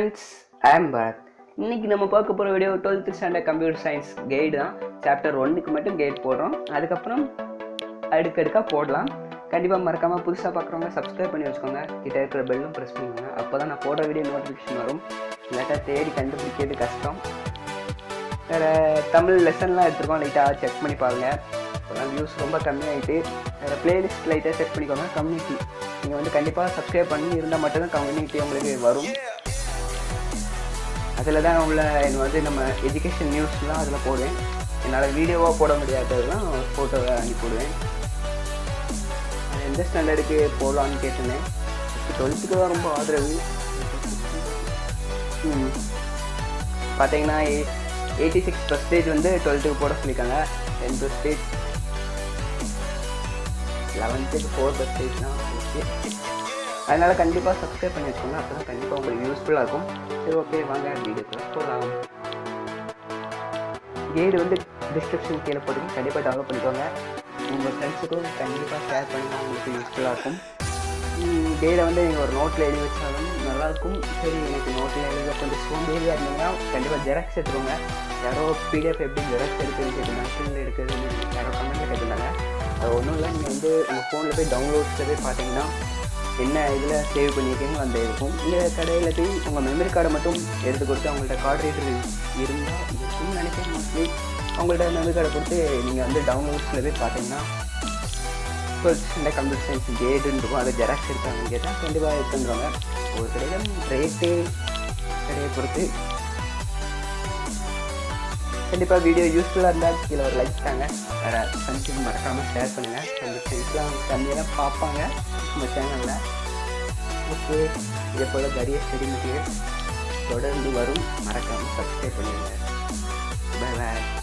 Friends I'm Bharat இன்னைக்கு நம்ம பார்க்க போகிற video twelfth standard computer science guide தான். சாப்டர் ஒன்றுக்கு மட்டும் கைட் போடுறோம். அதுக்கப்புறம் அடுக்கடுக்காக போடலாம். கண்டிப்பாக மறக்காமல் புதுசாக பார்க்குறவங்க சப்ஸ்கிரைப் பண்ணி வச்சுக்கோங்க. கிட்ட இருக்கிற பெல்லும் ப்ரெஸ் பண்ணிக்கோங்க அப்போ தான் நான் போடுற வீடியோ நோட்டிஃபிகேஷன் வரும். இல்லாட்டா தேடி கண்டுபிடிக்கிறது கஷ்டம். வேறு தமிழ் லெசன்லாம் எடுத்துருக்கோம். லைட்டாக செக் பண்ணி பாருங்கள் இப்போலாம் வியூஸ் ரொம்ப கம்மியாகிட்டு வேறு பிளேலிஸ்ட் லைட்டாக செக் பண்ணிக்கோங்க. கம்யூனிட்டி நீங்கள் வந்து கண்டிப்பாக சப்ஸ்கிரைப் பண்ணி இருந்தால் மட்டும்தான் கம்யூனிட்டி உங்களுக்கு வரும். அதில் தான் உள்ள என்ன வந்து நம்ம எஜுகேஷன் நியூஸ்லாம் அதில் போடுவேன். என்னால் வீடியோவாக போட முடியாததெல்லாம் ஃபோட்டோவை அனுப்பி போடுவேன். எந்த ஸ்டாண்டர்டுக்கு போடலான்னு கேட்டிருந்தேன். டுவெல்த்துக்கு தான் ரொம்ப ஆதரவு. பார்த்தீங்கன்னா எயிட்டி சிக்ஸ் பர்சன்டேஜ் வந்து டுவெல்த்துக்கு போட சொல்லியிருக்காங்க டென் பர்சன்டேஜ் லெவன்த்துக்கு ஃபோர் பர்சன்டேஜ் தான். ஓகே அதனால் கண்டிப்பாக சப்ஸ்கிரைப் பண்ணி வச்சுக்கோங்க. அப்போ தான் கண்டிப்பாக உங்களுக்கு யூஸ்ஃபுல்லாக இருக்கும். சரி ஓகே வாங்க வீடியோக்குள்ள போகலாம் கைடு வந்து டிஸ்கிரிப்ஷன் கீழே போட்டு கண்டிப்பாக டெவலப் பண்ணிக்கோங்க. உங்கள் ஃப்ரெண்ட்ஸுக்கும் கண்டிப்பாக ஷேர் பண்ணி உங்களுக்கு யூஸ்ஃபுல்லாக இருக்கும். கைடை வந்து நீங்கள் ஒரு நோட்டில் எழுதி வச்சாலும் நல்லாயிருக்கும். சரி எனக்கு நோட்டில் எழுத கொஞ்சம் சோம்பேறியாக இருந்தீங்கன்னா கண்டிப்பாக ஜெராக்ஸ் எடுத்துருங்க யாரோ பிடிஎஃப் எப்படி ஜெராக்ஸ் எடுக்கிறது கேட்டிருந்தாங்க ஸ்கிரீனில் எடுக்கிறது யாரோ கமெண்ட்டில் கேட்டிருந்தாங்க. அது ஒன்றும் இல்லை. நீங்கள் வந்து உங்கள் ஃபோனில் போய் டவுன்லோட்ஸில் போய் பார்த்தீங்கன்னா என்ன இதில் சேவ் பண்ணியிருக்கீங்களோ அந்த இருக்கும். இல்லை கடையில் போய் உங்கள் மெமரி கார்டை மட்டும் எடுத்து கொடுத்து அவங்கள்ட்ட கார்டு ரீடர் இருந்தால் இருக்கும்னு நினைக்கிறேன் மோஸ்ட்லி அவங்கள்ட்ட மெமரி கார்டை கொடுத்து நீங்கள் வந்து டவுன்லோட்ஸில் போய் பார்த்தீங்கன்னா டுவெல்த் ஸ்டாண்டர்ட் கம்ப்யூட்டர் சயின்ஸ் கேடுன்னு இருக்கும். அதை ஜெராக்ஸ் எடுத்தாங்க கேட்டால் கண்டிப்பாக எடுத்துருவாங்க ஒரு கடையில் ரேட்டு கடையை பொறுத்து கண்டிப்பாக வீடியோ யூஸ்ஃபுல்லாக இருந்தால் கீழே ஒரு லைக் தாங்க. வேறு ஃப்ரெண்ட்ஸுக்கு மறக்காமல் ஷேர் பண்ணுங்கள் அந்த ஃப்ரெண்ட்ஸ்லாம் கம்மியாக பார்ப்பாங்க நம்ம சேனலில் ஓகே இதே போல் நிறைய ஸ்டடி மெட்டீரியல் தொடர்ந்து வரும். மறக்காமல் சப்ஸ்கிரைப் பண்ணிடுங்க. Bye bye